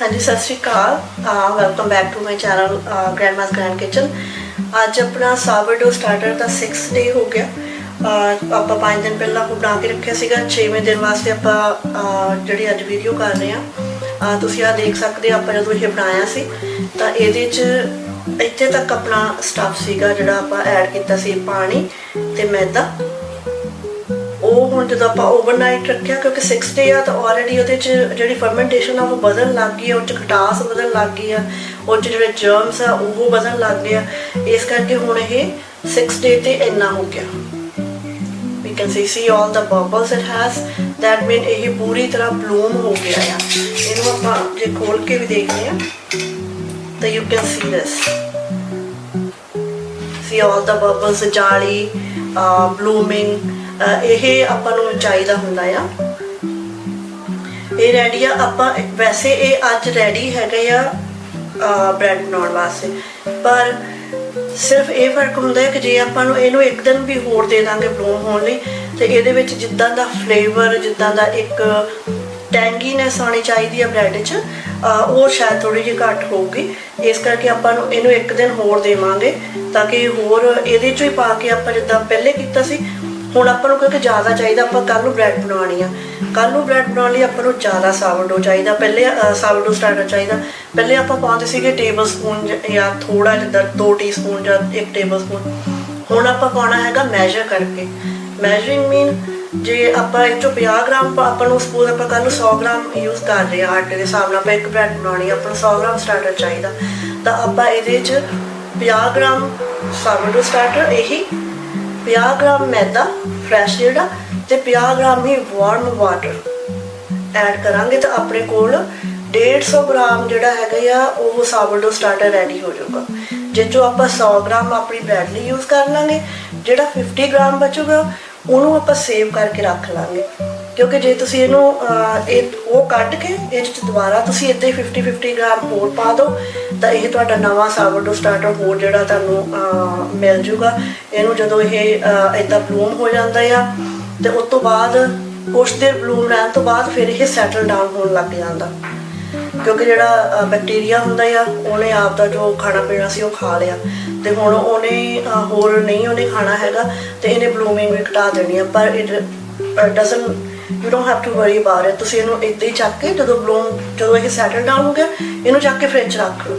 ਹਾਂਜੀ, ਸਤਿ ਸ਼੍ਰੀ ਅਕਾਲ। Welcome back to my channel grandma's grand kitchen ਅੱਜ ਆਪਣਾ ਸਾਵਰਡੋ ਸਟਾਰਟਰ ਦਾ 6th ਡੇ ਹੋ ਗਿਆ। ਆਪਾਂ 5 ਦਿਨ ਪਹਿਲਾਂ ਉਹ ਬਣਾ ਕੇ ਰੱਖਿਆ ਸੀਗਾ। 6ਵੇਂ ਦਿਨ ਵਾਸਤੇ ਆਪਾਂ ਜਿਹੜੀ ਅੱਜ ਵੀਡੀਓ ਕਰ ਰਹੇ ਆ ਤੁਸੀਂ ਆ ਦੇਖ ਸਕਦੇ ਆਪਾਂ ਜਦੋਂ ਇਹ ਬਣਾਇਆ ਸੀ, ਤਾਂ ਇਹਦੇ 'ਚ ਇੱਥੇ ਤੱਕ ਆਪਣਾ ਸਟਫ ਸੀਗਾ, ਜਿਹੜਾ ਆਪਾਂ ਐਡ ਕੀਤਾ ਸੀ, ਪਾਣੀ ਤੇ ਮੈਦਾ। ਉਹ ਹੁਣ ਜਦੋਂ ਆਪਾਂ ਓਵਰਨਾਈਟ ਰੱਖਿਆ, ਕਿਉਂਕਿ 6 ਡੇ ਆ, ਤਾਂ ਆਲਰੇਡੀ ਉਹਦੇ ਚ ਜਿਹੜੀ ਫਰਮੈਂਟੇਸ਼ਨ ਆ, ਉਹ ਬਦਲਣ ਲੱਗ ਗਈ ਆ, ਉਹ ਚ ਖਟਾਸ ਬਦਲਣ ਲੱਗ ਗਈ ਆ, ਉਹ 'ਚ ਜਿਹੜੇ ਜਰਮਸ ਆ, ਉਹ ਬਦਲਣ ਲੱਗ ਗਏ ਆ। ਇਸ ਕਰਕੇ ਹੁਣ ਇਹ 6 ਡੇ ਤੇ ਇੰਨਾ ਹੋ ਗਿਆ। We can see see all the bubbles it has, that mean ਇਹ ਪੂਰੀ ਤਰ੍ਹਾਂ ਬਲੂਮ ਹੋ ਗਿਆ ਆ। ਇਹਨੂੰ ਆਪਾਂ ਜੇ ਖੋਲ ਕੇ ਵੀ ਦੇਖਦੇ ਆ, ਤਾਂ you can see this see all the bubbles, ਜਾਲੀ ਬਲੂਮਿੰਗ ਇਹ ਆਪਾਂ ਨੂੰ ਚਾਹੀਦਾ ਹੁੰਦਾ ਆ। ਇਹ ਰੈਡੀ ਆ। ਆਪਾਂ ਵੈਸੇ ਇਹ ਅੱਜ ਰੈਡੀ ਹੈਗੇ ਆ ਬ੍ਰੈਡ ਬਣਾਉਣ ਵਾਸਤੇ। ਪਰ ਸਿਰਫ ਇਹ ਫ਼ਰਕ ਹੁੰਦਾ ਹੈ ਕਿ ਜੇ ਆਪਾਂ ਨੂੰ ਇਹਨੂੰ ਇੱਕ ਦਿਨ ਵੀ ਹੋਰ ਦੇ ਦਾਂਗੇ ਬਲੂਮ ਹੋਣ ਲਈ, ਤੇ ਇਹਦੇ ਵਿੱਚ ਜਿੱਦਾਂ ਦਾ ਫਲੇਵਰ ਜਿੱਦਾਂ ਦਾ ਇੱਕ ਟੈਂਗੀਨੈਸ ਆਣੀ ਚਾਹੀਦੀ ਹੈ ਬ੍ਰੈਡ 'ਚ ਉਹ ਸ਼ਾਇਦ ਥੋੜੀ ਜਿਹੀ ਘੱਟ ਹੋਊਗੀ। ਇਸ ਕਰਕੇ ਆਪਾਂ ਨੂੰ ਇਹਨੂੰ ਇੱਕ ਦਿਨ ਹੋਰ ਦੇਵਾਂਗੇ, ਤਾਂ ਕਿ ਹੋਰ ਇਹਦੇ ਚ ਹੀ ਪਾ ਕੇ ਆਪਾਂ ਜਿੱਦਾਂ ਪਹਿਲੇ ਕੀਤਾ ਸੀ ਹੁਣ ਆਪਾਂ ਨੂੰ ਕਿਉਂਕਿ ਜ਼ਿਆਦਾ ਚਾਹੀਦਾ, ਆਪਾਂ ਕੱਲ ਨੂੰ ਬ੍ਰੈਡ ਬਣਾਉਣੀ ਆ। ਕੱਲ ਨੂੰ ਬ੍ਰੈਡ ਬਣਾਉਣ ਲਈ ਆਪਾਂ ਨੂੰ ਜ਼ਿਆਦਾ ਸਾਵਰਡੋ ਚਾਹੀਦਾ। ਪਹਿਲੇ ਸਾਵਰਡੋ ਸਟਾਰਟਰ ਚਾਹੀਦਾ। ਪਹਿਲੇ ਆਪਾਂ ਪਾਉਂਦੇ ਸੀਗੇ ਟੇਬਲ ਸਪੂਨ ਜਾਂ ਥੋੜਾ ਜਿਹਾ 2 ਟੀਸਪੂਨ ਜਾਂ 1 ਟੇਬਲ ਸਪੂਨ ਹੁਣ ਆਪਾਂ ਪਾਉਣਾ ਹੈਗਾ ਮੈਜ਼ਰ ਕਰਕੇ। ਮੈਜ਼ਰਿੰਗ ਮੀਨ ਜੇ ਆਪਾਂ ਇਹ ਚੋਂ 50 ਗ੍ਰਾਮ ਆਪਾਂ ਨੂੰ ਸਪੋਜ਼ ਆਪਾਂ ਕੱਲ ਨੂੰ 100 ਗ੍ਰਾਮ ਯੂਜ਼ ਕਰ ਰਹੇ ਹਾਂ ਆਟੇ ਦੇ ਹਿਸਾਬ ਨਾਲ। ਆਪਾਂ ਇੱਕ ਬ੍ਰੈਡ ਬਣਾਉਣੀ ਆਪਾਂ ਨੂੰ 100 ਗ੍ਰਾਮ ਸਟਾਰਟਰ ਚਾਹੀਦਾ। ਤਾਂ ਆਪਾਂ ਇਹਦੇ 'ਚ 50 ਗ੍ਰਾਮ ਸਾਵਰਡੋ ਸਟਾਰਟਰ ਇਹੀ 50 ਗ੍ਰਾਮ ਮੈਦਾ ਫਰੈਸ਼ ਜਿਹੜਾ ਤੇ 50 ਗ੍ਰਾਮ ਹੀ ਵਾਰਮ ਵਾਟਰ ਐਡ ਕਰਾਂਗੇ ਤਾਂ ਆਪਣੇ ਕੋਲ 150 ਗ੍ਰਾਮ ਜਿਹੜਾ ਹੈਗਾ ਆ, ਉਹ ਸਾਵਰਡੋ ਸਟਾਰਟਰ ਰੈਡੀ ਹੋ ਜਾਊਗਾ। ਜੇ ਜੋ ਆਪਾਂ 100 ਗ੍ਰਾਮ ਆਪਣੀ ਬ੍ਰੈਡ ਲਈ ਯੂਜ਼ ਕਰ ਲਾਂਗੇ, ਜਿਹੜਾ 50 ਗ੍ਰਾਮ ਬਚੂਗਾ, ਉਹਨੂੰ ਆਪਾਂ ਸੇਵ ਕਰਕੇ ਰੱਖ ਲਾਂਗੇ। ਕਿਉਂਕਿ ਜੇ ਤੁਸੀਂ ਇਹਨੂੰ ਇਹ ਉਹ ਕੱਢ ਕੇ ਇਹ 'ਚ ਦੁਬਾਰਾ ਤੁਸੀਂ ਇੱਦਾਂ ਹੀ 50 50 ਗ੍ਰਾਮ ਹੋਰ ਪਾ ਦਿਓ ਤਾਂ ਇਹ ਤੁਹਾਡਾ ਨਵਾਂ ਸਾਵਰਡੋ ਸਟਾਰਟਰ ਹੋਰ ਜਿਹੜਾ ਤੁਹਾਨੂੰ ਮਿਲ ਜੂਗਾ। ਇਹਨੂੰ ਜਦੋਂ ਇਹ ਅਹ, ਬਲੂਮ ਹੋ ਜਾਂਦਾ ਆ ਤੇ ਉਸ ਤੋਂ ਬਾਅਦ ਕੁਛ ਦੇਰ ਬਲੂਮ ਰਹਿਣ ਤੋਂ ਬਾਅਦ ਫਿਰ ਇਹ ਸੈਟਲ ਡਾਊਨ ਹੋਣ ਲੱਗ ਜਾਂਦਾ। ਕਿਉਂਕਿ ਜਿਹੜਾ ਬੈਕਟੀਰੀਆ ਹੁੰਦਾ ਆ ਉਹਨੇ ਆਪ ਦਾ ਜੋ ਖਾਣਾ ਪੀਣਾ ਸੀ ਉਹ ਖਾ ਲਿਆ। ਤੇ ਹੁਣ ਉਹਨੇ ਹੋਰ ਨਹੀਂ ਉਹਨੇ ਖਾਣਾ ਹੈਗਾ ਤੇ ਇਹਨੇ ਬਲੂਮਿੰਗ ਵੀ ਘਟਾ ਦੇਣੀ ਆ। ਪਰ it doesn't you don't have to worry about it ਤੁਸੀਂ ਇਹਨੂੰ ਇੱਦਾਂ ਹੀ ਚੱਕ ਕੇ ਜਦੋਂ ਬਲੂਮ ਜਦੋਂ ਇਹ ਸੈਟਲ ਡਾਊਨ ਹੋ ਗਿਆ, ਇਹਨੂੰ ਚੱਕ ਕੇ ਫ੍ਰਿਜ ਰੱਖ ਲਓ।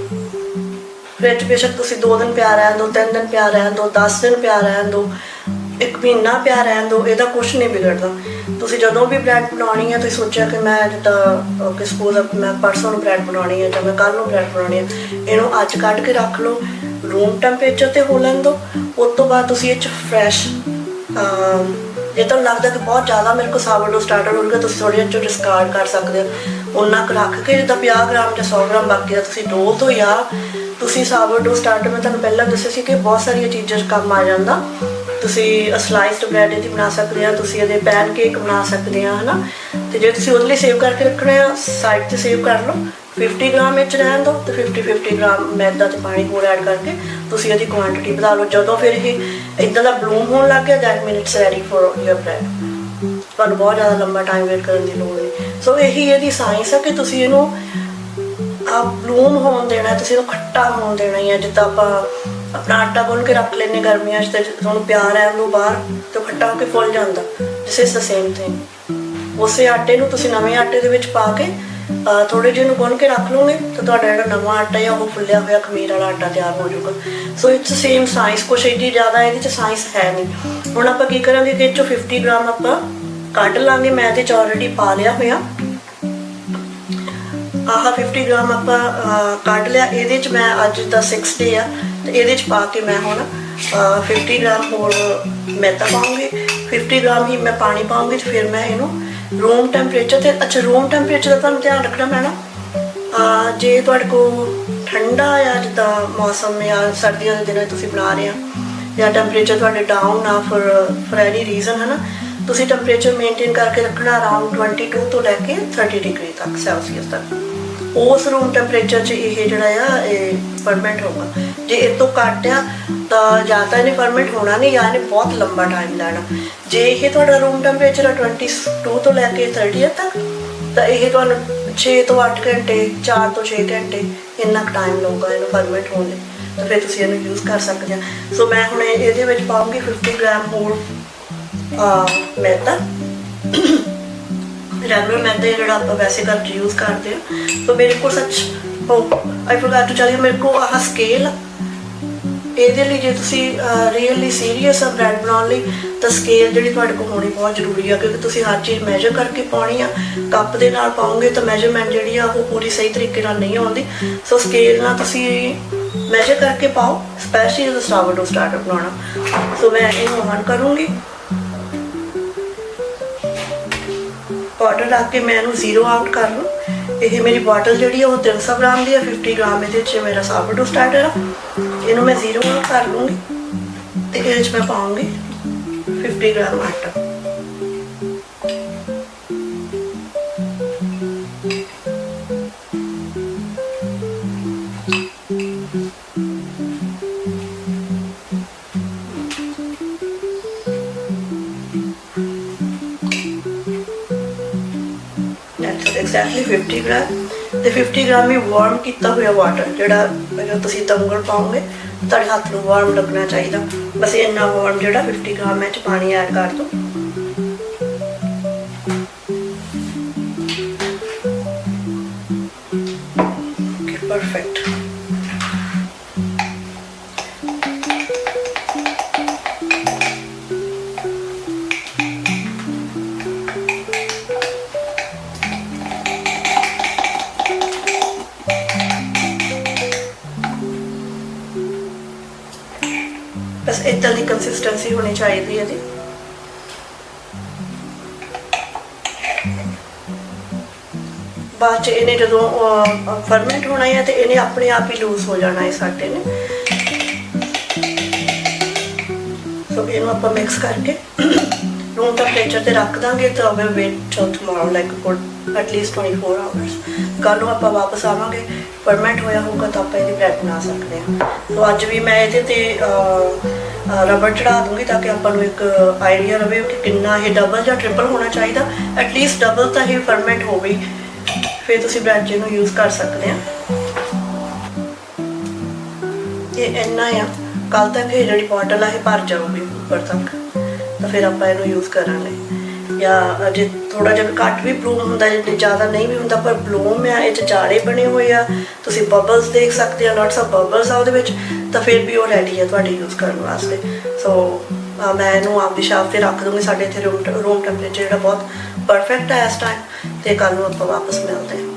ਫ੍ਰਿਜ ਬੇਸ਼ੱਕ ਤੁਸੀਂ 2 ਦਿਨ ਪਿਆ ਰਹਿਣ ਦਿਓ 3 ਦਿਨ ਪਿਆ ਰਹਿਣ ਦਿਓ 10 ਦਿਨ ਪਿਆ ਰਹਿਣ ਦਿਓ, ਇੱਕ ਮਹੀਨਾ ਪਿਆ ਰਹਿਣ ਦਿਓ, ਇਹਦਾ ਕੁਝ ਨਹੀਂ ਵਿਗੜਦਾ। ਤੁਸੀਂ ਜਦੋਂ ਵੀ ਬ੍ਰੈਡ ਬਣਾਉਣੀ ਹੈ, ਤੁਸੀਂ ਸੋਚਿਆ ਕਿ ਮੈਂ ਜਿੱਦਾਂ ਕਿ ਸਪੋਜ਼ ਮੈਂ ਪਰਸੋਂ ਨੂੰ ਬ੍ਰੈਡ ਬਣਾਉਣੀ ਹੈ ਜਾਂ ਮੈਂ ਕੱਲ ਨੂੰ ਬ੍ਰੈਡ ਬਣਾਉਣੀ ਹੈ, ਇਹਨੂੰ ਅੱਜ ਕੱਢ ਕੇ ਰੱਖ ਲਓ। ਰੂਮ ਟੈਂਪਰੇਚਰ ਤੇ ਹੋ ਲੈਣ ਦਿਓ। ਉਸ ਤੋਂ ਬਾਅਦ ਤੁਸੀਂ ਇਹ ਚ ਫਰੈਸ਼ ਜੇ ਤੁਹਾਨੂੰ ਲੱਗਦਾ ਕਿ ਬਹੁਤ ਜ਼ਿਆਦਾ ਮੇਰੇ ਕੋਲ ਸਾਵਰਡੋ ਸਟਾਰਟਰ ਹੋਊਗਾ ਤੁਸੀਂ ਥੋੜੀ ਜਿਹੀ ਡਿਸਕਾਰਡ ਕਰ ਸਕਦੇ ਹੋ। ਉਹਨਾਂ ਕੁ ਰੱਖ ਕੇ, ਜਿੱਦਾਂ 50 ਗ੍ਰਾਮ ਜਾਂ 100 ਗ੍ਰਾਮ ਬਾਕੀ ਦਾ ਤੁਸੀਂ ਡੋਲ ਤੋਂ ਜਾਂ ਤੁਸੀਂ ਸਾਵਰਡੋ ਸਟਾਰਟਰ ਮੈਂ ਤੁਹਾਨੂੰ ਪਹਿਲਾਂ ਦੱਸਿਆ ਸੀ ਕਿ ਬਹੁਤ ਸਾਰੀਆਂ ਚੀਜ਼ਾਂ 'ਚ ਕੰਮ ਆ ਜਾਂਦਾ। ਤੁਸੀਂ ਸਲਾਈਸਡ ਬ੍ਰੈਡ ਇਹਦੀ ਬਣਾ ਸਕਦੇ ਆ, ਤੁਸੀਂ ਇਹਦੇ ਪੈਨ ਕੇਕ ਬਣਾ ਸਕਦੇ ਆ, ਹਨਾ? ਤੇ ਜੇ ਤੁਸੀਂ ਉਹਦੇ ਲਈ ਸੇਵ ਕਰਕੇ ਰੱਖਣਾ ਆ ਸਾਈਡ ਤੇ ਸੇਵ ਕਰ ਲਓ। 50 ਗ੍ਰਾਮ ਵਿੱਚ ਰਹਿਣ ਦਿਓ ਤੇ 50 50 ਗ੍ਰਾਮ ਮੈਦਾ ਤੇ ਪਾਣੀ ਹੋਰ ਐਡ ਕਰਕੇ ਤੁਸੀਂ ਇਹਦੀ ਕੁਆਂਟੀਟੀ ਵਧਾ ਲਓ। ਜਦੋਂ ਫਿਰ ਇਹ ਇਦਾਂ ਦਾ ਬਲੂਮ ਹੋਣ ਲੱਗ ਗਿਆ that mean it's ready for your bread ਤੁਹਾਨੂੰ ਬਹੁਤ ਜ਼ਿਆਦਾ ਲੰਬਾ ਟਾਈਮ ਵੇਟ ਕਰਨ ਦੀ ਲੋੜ ਨਹੀਂ। ਸੋ ਇਹੀ ਇਹਦੀ ਸਾਇੰਸ ਹੈ ਕਿ ਤੁਸੀਂ ਇਹਨੂੰ ਆ ਬਲੂਮ ਹੋਣ ਦੇਣਾ, ਤੁਸੀਂ ਇਹਨੂੰ ਖੱਟਾ ਹੋਣ ਦੇਣਾ ਹੈ ਜਿੱਦਾਂ ਆਪਾਂ ਆਪਣਾ ਆਟਾ ਗੁੰਨ ਕੇ ਰੱਖ ਲੈਨੇ ਗਰਮੀਆਂ 'ਚ ਤੇ ਤੁਹਾਨੂੰ ਪਿਆਰ ਹੈ ਉਹਨੂੰ ਬਾਹਰ ਤੇ ਖੱਟਾ ਹੋ ਕੇ ਫੁੱਲ ਜਾਂਦਾ। This is the same thing ਉਸੇ ਆਟੇ ਨੂੰ ਤੁਸੀਂ ਨਵੇਂ ਆਟੇ ਦੇ ਵਿੱਚ ਪਾ ਕੇ ਥੋੜੇ ਜਿਹੇ ਨੂੰ ਗੁੰਨ ਕੇ ਰੱਖ ਲਓਗੇ ਤਾਂ ਤੁਹਾਡਾ ਜਿਹੜਾ ਨਵਾਂ ਆਟਾ ਹੈ ਉਹ ਫੁੱਲਿਆ ਹੋਇਆ ਖਮੀਰ ਵਾਲਾ ਆਟਾ ਤਿਆਰ ਹੋ ਜਾਊਗਾ। ਸੋ ਇਟਸ ਸੇਮ ਸਾਇੰਸ ਕੁਛ ਏਡੀ ਜ਼ਿਆਦਾ ਇਹਦੇ 'ਚ ਸਾਇੰਸ ਹੈ ਨਹੀਂ। ਹੁਣ ਆਪਾਂ ਕੀ ਕਰਾਂਗੇ ਕਿ ਇਹ 'ਚੋਂ 50 ਗ੍ਰਾਮ ਆਪਾਂ ਕੱਢ ਲਾਂਗੇ ਮੈਂ ਤੇ ਚ ਆਲਰੇਡੀ ਪਾ ਲਿਆ ਹੋਇਆ। ਆਹ 50 ਗ੍ਰਾਮ ਆਪਾਂ ਕੱਢ ਲਿਆ। ਇਹਦੇ ਚ ਮੈਂ ਅੱਜ ਦਾ 6 ਡੇ ਆ ਤੇ ਇਹਦੇ ਚ ਪਾ ਕੇ ਮੈਂ ਹੁਣ ਅਹ, 50 ਗ੍ਰਾਮ ਹੋਰ ਮੈਦਾ ਪਾਉਂਗੀ। 50 ਗ੍ਰਾਮ ਹੀ ਮੈਂ ਪਾਣੀ ਪਾਉਂਗੀ ਤੇ ਫਿਰ ਮੈਂ ਇਹਨੂੰ ਰੂਮ ਟੈਂਪਰੇਚਰ ਤੇ ਅੱਛਾ ਰੂਮ ਟੈਂਪਰੇਚਰ ਦਾ ਤੁਹਾਨੂੰ ਧਿਆਨ ਰੱਖਣਾ ਪੈਣਾ। ਅਹ, ਜੇ ਤੁਹਾਡੇ ਕੋਲ ਠੰਡਾ ਆ ਜਿੱਦਾਂ ਮੌਸਮ ਆ ਸਰਦੀਆਂ ਦੇ ਦਿਨਾਂ 'ਚ ਤੁਸੀਂ ਬਣਾ ਰਹੇ ਆ ਜਾਂ ਟੈਂਪਰੇਚਰ ਤੁਹਾਡੇ ਡਾਊਨ ਆ ਫॉर ਫॉर ਐਨੀ ਰੀਜ਼ਨ ਹੈ ਨਾ ਤੁਸੀਂ ਟੈਂਪਰੇਚਰ ਮੇਨਟੇਨ ਕਰਕੇ ਰੱਖਣਾ ਅਰਾਊਂਡ 22 ਤੋਂ ਲੈ ਕੇ 30 ਡਿਗਰੀ ਤੱਕ ਸੈਲਸੀਅਸ ਤੱਕ। ਉਸ ਰੂਮ ਟੈਂਪਰੇਚਰ 'ਚ ਇਹ ਜਿਹੜਾ ਆ ਇਹ ਫਰਮੈਂਟ ਹੋਊਗਾ। ਜੇ ਇਹ ਤੋਂ ਘੱਟ ਆ, ਤਾਂ ਜਾਂ ਤਾਂ ਇਹਨੇ ਫਰਮੈਂਟ ਹੋਣਾ ਨਹੀਂ, ਜਾਂ ਇਹਨੇ ਬਹੁਤ ਲੰਬਾ ਟਾਈਮ ਲੈਣਾ। ਜੇ ਇਹ ਤੁਹਾਡਾ ਰੂਮ ਟੈਂਪਰੇਚਰ ਆ 22 ਤੋਂ ਲੈ ਕੇ 30 ਤੱਕ, ਤਾਂ ਇਹ ਤੁਹਾਨੂੰ 6 ਤੋਂ 8 ਘੰਟੇ 4 ਤੋਂ 6 ਘੰਟੇ ਇੰਨਾ ਟਾਈਮ ਲਊਗਾ ਇਹਨੂੰ ਫਰਮੈਂਟ ਹੋਣ ਲਈ। ਤਾਂ ਫਿਰ ਤੁਸੀਂ ਇਹਨੂੰ ਯੂਜ਼ ਕਰ ਸਕਦੇ ਆ। ਸੋ ਮੈਂ ਹੁਣ ਇਹਦੇ ਵਿੱਚ ਪਾਉਂਗੀ 50 ਗ੍ਰਾਮ ਹੋਰ, ਆ, ਮੈਦਾ। ਰੈਗੂਲਰ ਮੈਦਾ ਜਿਹੜਾ ਆਪਾਂ ਵੈਸੇ ਘਰ 'ਚ ਯੂਜ਼ ਕਰਦੇ ਆ। ਸੋ ਮੇਰੇ ਕੋਲ ਸੱਚ, ਉਹ I forgot to tell you ਮੇਰੇ ਕੋਲ ਆਹ ਸਕੇਲ ਆ। ਇਹਦੇ ਲਈ ਜੇ ਤੁਸੀਂ ਰੀਅਲੀ ਸੀਰੀਅਸ ਆ ਬ੍ਰੈਡ ਬਣਾਉਣ ਲਈ, ਤਾਂ ਸਕੇਲ ਜਿਹੜੀ ਤੁਹਾਡੇ ਕੋਲ ਹੋਣੀ ਬਹੁਤ ਜ਼ਰੂਰੀ ਆ, ਕਿਉਂਕਿ ਤੁਸੀਂ ਹਰ ਚੀਜ਼ ਮੈਜਰ ਕਰਕੇ ਪਾਉਣੀ ਆ। ਕੱਪ ਦੇ ਨਾਲ ਪਾਉਂਗੇ ਤਾਂ ਮੈਜਰਮੈਂਟ ਜਿਹੜੀ ਆ, ਉਹ ਪੂਰੀ ਸਹੀ ਤਰੀਕੇ ਨਾਲ ਨਹੀਂ ਆਉਂਦੀ। ਸੋ ਸਕੇਲ ਨਾਲ ਤੁਸੀਂ ਮੈਜਰ ਕਰਕੇ ਪਾਓ ਸਪੈਸ਼ਲੀ ਜਦੋਂ ਸਟਾਰਟਰ ਸਟਾਰਟਰ ਬਣਾਉਣਾ। ਸੋ ਮੈਂ ਇਹਨੂੰ ਔਨ ਕਰੂੰਗੀ। ਪਾਊਡਰ ਰੱਖ ਕੇ ਮੈਂ ਇਹਨੂੰ ਜ਼ੀਰੋ ਆਊਟ ਕਰ ਲੂੰ। ਇਹ ਮੇਰੀ ਬਾਟਲ ਜਿਹੜੀ ਆ, ਉਹ 300 ਗ੍ਰਾਮ ਦੀ ਆ 50 ਗ੍ਰਾਮ ਇਹਦੇ 'ਚ ਮੇਰਾ ਸਾਬਡੋ ਸਟਾਰਟਰ ਆ ਇਹਨੂੰ ਮੈਂ ਜ਼ੀਰੋ ਕਰ ਲੂੰਗੀ, ਤੇ ਇਹਦੇ ਵਿੱਚ ਮੈਂ ਪਾਉਂਗੀ 50 ਗ੍ਰਾਮ ਆਟਾ। That's exactly 50 ਗ੍ਰਾਮ ਤੇ 50 ਗ੍ਰਾਮ ਹੀ ਵਾਰਮ ਕੀਤਾ ਹੋਇਆ ਵਾਟਰ ਜਿਹੜਾ ਜਦੋਂ ਤੁਸੀਂ ਤੰਗਲ ਪਾਓਗੇ, ਤੁਹਾਡੇ ਹੱਥ ਨੂੰ ਵਾਰਮ ਲੱਗਣਾ ਚਾਹੀਦਾ। ਬਸ ਇੰਨਾ ਵਾਰਮ ਜਿਹੜਾ 50 ਗ੍ਰਾਮ ਵਿੱਚ ਪਾਣੀ ਐਡ ਕਰ ਦਿਓ। ਪਰਫੈਕਟ ਬਸ ਇਦਾਂ ਦੀ ਕੰਸਿਸਟੈਂਸੀ ਹੋਣੀ ਚਾਹੀਦੀ ਹੈ ਜੀ। ਬਾਅਦ ਚ ਇਹਨੇ ਜਦੋਂ ਫਰਮੈਂਟ ਹੋਣਾ ਹੈ ਤੇ ਇਹਨੇ ਆਪਣੇ ਆਪ ਹੀ ਲੂਜ਼ ਹੋ ਜਾਣਾ ਹੈ ਸਾਡੇ ਨੇ। ਸੋ ਇਹਨੂੰ ਆਪਾਂ ਮਿਕਸ ਕਰਕੇ ਰੂਮ ਟੈਂਪਰੇਚਰ ਤੇ ਰੱਖ ਦਾਂਗੇ ਤਾਂ ਵੀ wait till tomorrow, like good at least 24 hours ਕੱਲ ਨੂੰ ਆਪਾਂ ਵਾਪਸ ਆਵਾਂਗੇ। ਫਰਮੈਂਟ ਹੋਇਆ ਹੋਊਗਾ ਤਾਂ ਆਪਾਂ ਇਹਦੀ ਬ੍ਰੈਡ ਬਣਾ ਸਕਦੇ ਹਾਂ। ਸੋ ਅੱਜ ਵੀ ਮੈਂ ਇਹਦੇ ਤੇ ਰਬੜ ਚੜਾ ਦੂੰਗੀ ਤਾਂ ਕਿ ਆਪਾਂ ਨੂੰ ਇੱਕ ਆਈਡੀਆ ਰਵੇ ਕਿ ਕਿੰਨਾ ਇਹ ਡਬਲ ਜਾਂ ਟ੍ਰਿਪਲ ਹੋਣਾ ਚਾਹੀਦਾ। ਐਟ ਲੀਸਟ ਡਬਲ ਤਾਂ ਇਹ ਫਰਮੈਂਟ ਹੋਵੇ ਫਿਰ ਤੁਸੀਂ ਬ੍ਰੈਡ ਜੀ ਨੂੰ ਯੂਜ਼ ਕਰ ਸਕਦੇ ਆ ਇਹ ਇੰਨਾ ਆ। ਕੱਲ ਤੱਕ ਇਹ ਜਿਹੜੀ ਬੋਟਲ ਆ, ਇਹ ਭਰ ਜਾਊਗੀ ਉੱਪਰ ਤੱਕ। ਤਾਂ ਫਿਰ ਆਪਾਂ ਇਹਨੂੰ ਯੂਜ਼ ਕਰਾਂਗੇ। ਜਾਂ ਜੇ ਥੋੜਾ ਜਿਹਾ ਘੱਟ ਵੀ ਬਲੂਮ ਹੁੰਦਾ, ਜੇ ਜ਼ਿਆਦਾ ਨਹੀਂ ਵੀ ਹੁੰਦਾ, ਪਰ ਬਲੂਮ ਆ, ਇਹ 'ਚ ਜਾੜੇ ਬਣੇ ਹੋਏ ਆ। ਤੁਸੀਂ ਬਬਲਸ ਦੇਖ ਸਕਦੇ ਆ ਲੋਟਸ ਆਫ ਬਬਲਸ ਆ ਉਹਦੇ ਵਿੱਚ, ਤਾਂ ਫਿਰ ਵੀ ਉਹ ਰੈਡੀ ਆ ਤੁਹਾਡੇ ਯੂਜ਼ ਕਰਨ ਵਾਸਤੇ। ਸੋ ਮੈਂ ਇਹਨੂੰ ਆਪ ਦੀ ਸ਼ਾਪ ਤੇ ਰੱਖ ਦੂੰਗੀ, ਸਾਡੇ ਇੱਥੇ ਰੂਮ ਰੂਮ ਟੈਂਪਰੇਚਰ ਜਿਹੜਾ ਬਹੁਤ ਪਰਫੈਕਟ ਹੈ ਇਸ ਟਾਈਮ ਤੇ ਕੱਲ ਨੂੰ ਆਪਾਂ ਵਾਪਸ ਮਿਲਦੇ ਹਾਂ।